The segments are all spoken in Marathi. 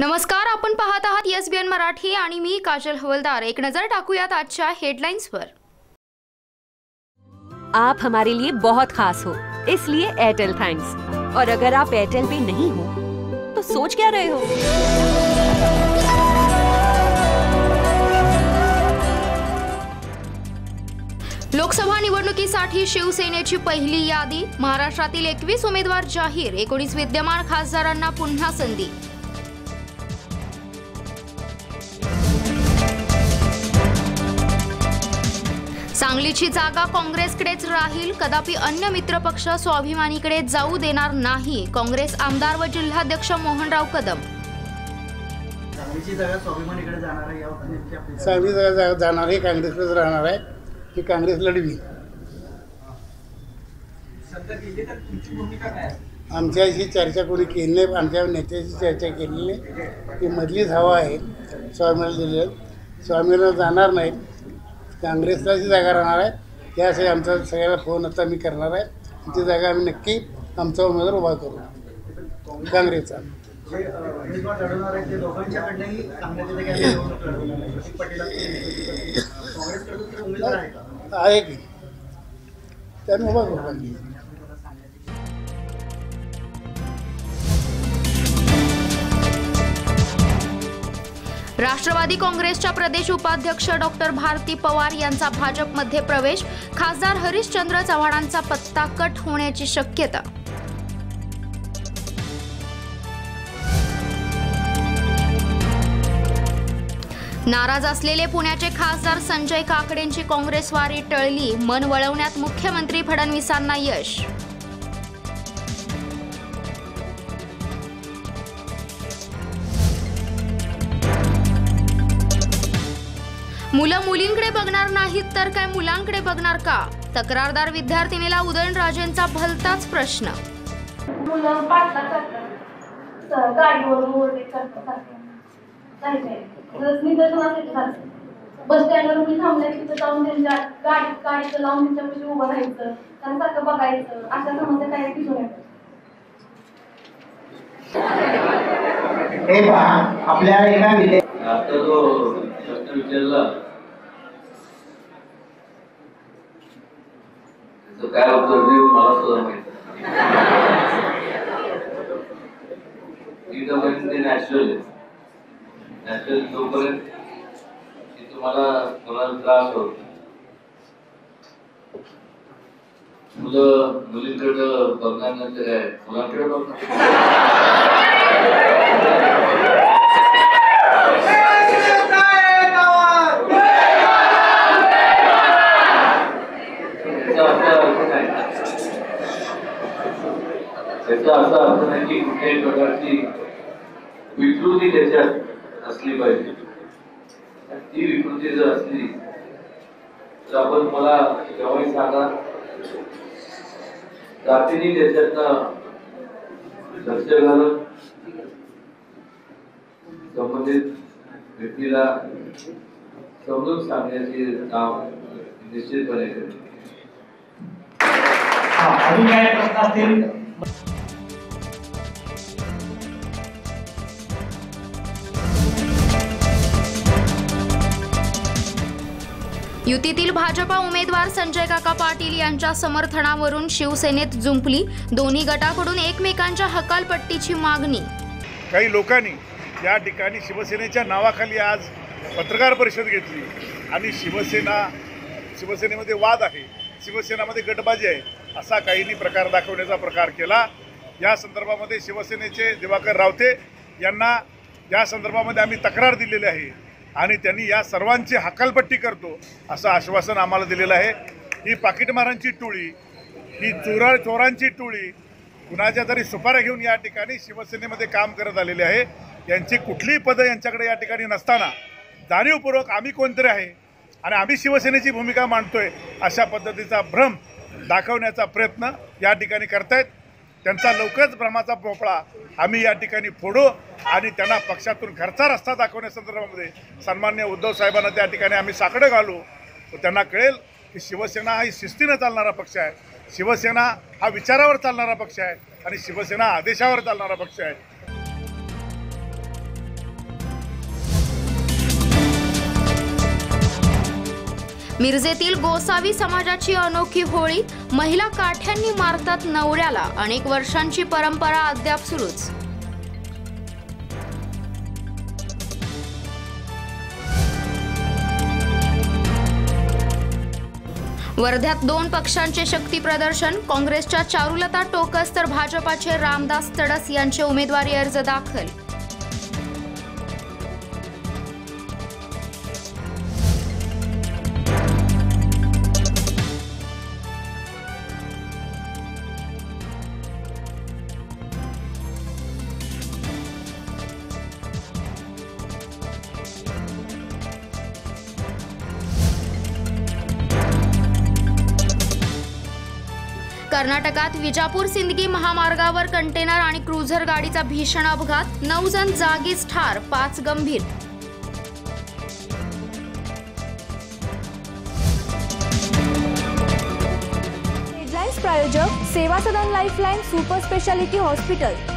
नमस्कार आपण पाहत आहात एस बी एन मराठी आणि मी काजल हवलदार. एक नज़र टाकूयात आजच्या हेडलाईन्सवर आप हमारे लिए बहुत खास हो इसलिए एयरटेल थैंक्स और अगर आप एयरटेल पे नहीं हो तो सोच क्या रहे हो? लोकसभा निवडणुकीसाठी शिवसेनेची पहिली यादी. महाराष्ट्रातील एकवीस उमेदवार जाहीर. एकोणीस विद्यमान खासदारांना पुन्हा संधी. सांगलीची जागा काँग्रेसकडेच राहील. कदापि अन्य मित्रपक्ष स्वाभिमानीकडे जाऊ देणार नाही. काँग्रेस आमदार व जिल्हाध्यक्ष मोहनराव कदम. सांगलीची जागा स्वाभिमानीकडे जाणार आहे यावर नेमकी आपली सांगली जागा जा- जाणार आहे काँग्रेसलाच राहणार आहे. ही काँग्रेस लढवी. आमच्याशी चर्चा कोणी केली नाही आमच्या नेत्याशी चर्चा केलेली आहे ती मधलीच हवा आहे. स्वामीला दिलेलं. स्वामीला जाणार नाही काँग्रेसलाच जागा राहणार आहे. त्यासाठी आमचा सगळ्याला फोन आता मी करणार आहे. ती जागा आम्ही नक्की आमचा उमेदवार उभा करू. काँग्रेसचा. जे अ, उमेदवार उभा करू. राष्ट्रवादी काँग्रेसच्या प्रदेश उपाध्यक्ष डॉक्टर भारती पवार यांचा भाजपमध्ये प्रवेश. खासदार हरिश्चंद्र चव्हाणांचा पत्ता कट होण्याची शक्यता. नाराज असलेले पुण्याचे खासदार संजय काकडेंची काँग्रेसवारी टळली. मन वळवण्यात मुख्यमंत्री फडणवीसांना यश. मुलं मुलींकडे बघणार नाहीत तर काय मुलांकडे बघणार का? तक्रारदार विद्यार्थिनीला उदयनराजेंचा भलताच प्रश्न. मुलं पाठला करतात. गाडीवरून ओरडे करतात बस स्टँडवर मी थांबल्या तिथं जाऊन त्यांच्या गाडी गाडीचं लावून त्यांच्यापाशी उभं राहायचं बघायचं. अशा समस्या काही दिसून येतात पहा आपल्या एका विद्या आता जो प्रश्न विचारला त्याचं काय उत्तर देऊ मला सुद्धा माहीत ते नॅचरल आहे. नॅचरल जोपर्यंत की तुम्हाला कोणाला त्रास होत मुलं मुलींकडं बघणार नंतर काय मुलांकडे बघणार याचा असा अर्थ नाही त्याचा असा अर्थ नाही की कुठल्याही प्रकारची विकृती त्याच्यात असली पाहिजे. ती विकृती जर असली तर आपण मला केव्हाही सांगा जातीने त्याच्यातनं लक्ष घालून संबंधित व्यक्तीला समजून सांगण्याचे काम निश्चितपणे करेल अजून काय प्रश्न असतील? युतीतील भाजपा उमेदवार संजय काका पाटील यांच्या समर्थनावरून शिवसेनेत जुंपली. दोन्ही गटाकडून एकमेकांच्या हकालपट्टीची मागणी. काही लोकांनी या ठिकाणी शिवसेनेच्या नावाखाली आज पत्रकार परिषद घेतली. आणि शिवसेना शिवसेनेमध्ये वाद आहे शिवसेनामध्ये गटबाजी आहे असा काहींनी प्रकार दाखवण्याचा प्रकार केला. या संदर्भामध्ये शिवसेनेचे दिवाकर रावते यांना या संदर्भामध्ये आम्ही तक्रार दिलेली आहे. आणि त्यांनी या सर्वांची हकालपट्टी करतो असं आश्वासन आम्हाला दिलेलं आहे. ही पाकिटमारांची टोळी ही चोरा चोरांची टोळी कुणाच्या तरी सुपाऱ्या घेऊन या ठिकाणी शिवसेनेमध्ये काम करत आलेले आहे. यांची कुठलीही पदं यांच्याकडे या ठिकाणी नसताना जाणीवपूर्वक आम्ही कोणतरी आहे आणि आम्ही शिवसेनेची भूमिका मांडतोय अशा पद्धतीचा भ्रम दाखवण्याचा प्रयत्न या ठिकाणी करतायत. त्यांचा लवकरच भ्रमाचा पोपळा आम्ही या ठिकाणी फोडू आणि त्यांना पक्षातून घरचा रस्ता दाखवण्यासंदर्भामध्ये सन्मान्य उद्धव साहेबांना त्या ठिकाणी आम्ही साकडं घालू. त्यांना कळेल की शिवसेना हा ही शिस्तीनं चालणारा पक्ष आहे. शिवसेना हा विचारावर चालणारा पक्ष आहे आणि शिवसेना आदेशावर चालणारा पक्ष आहे. मिरजेतील गोसावी समाजाची अनोखी होळी महिला काठ्यांनी मारतात नवऱ्याला. अनेक वर्षांची परंपरा अद्याप सुरूच. वर्ध्यात दोन पक्षांचे शक्ती प्रदर्शन. काँग्रेसच्या चारुलता टोकस तर भाजपाचे रामदास तडस यांचे उमेदवारी अर्ज दाखल. कर्नाटकात विजापूर सिंदगी महामार्गावर कंटेनर आणि क्रुझर गाडीचा भीषण अपघात. नऊ जण जागीच ठार पाच गंभीर. प्रायोजक सेवा सदन lifeline super speciality hospital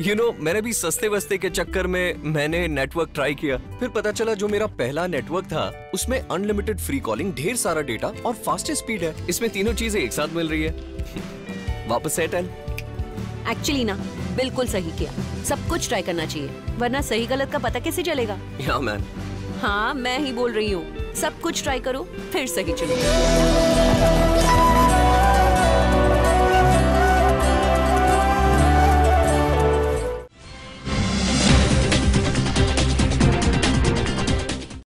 you know मैंने भी सस्ते वस्ते के चक्कर में मैंने नेटवर्क ट्राई किया। फिर पता चला जो मेरा पहला नेटवर्क था उसमें अनलिमिटेड फ्री कॉलिंग ढेर सारा डेटा और फास्टेस्ट स्पीड है। इसमें तीनों चीज़ें एक साथ मिल रही है। वापस एयरटेल एक्चुअली ना बिल्कुल सही किया। सब कुछ ट्राई करना चाहिए वरना सही गलत का पता कैसे चलेगा? या मैन हाँ मैं ही बोल रही हूँ। सब कुछ ट्राई करो फिर सही चुनो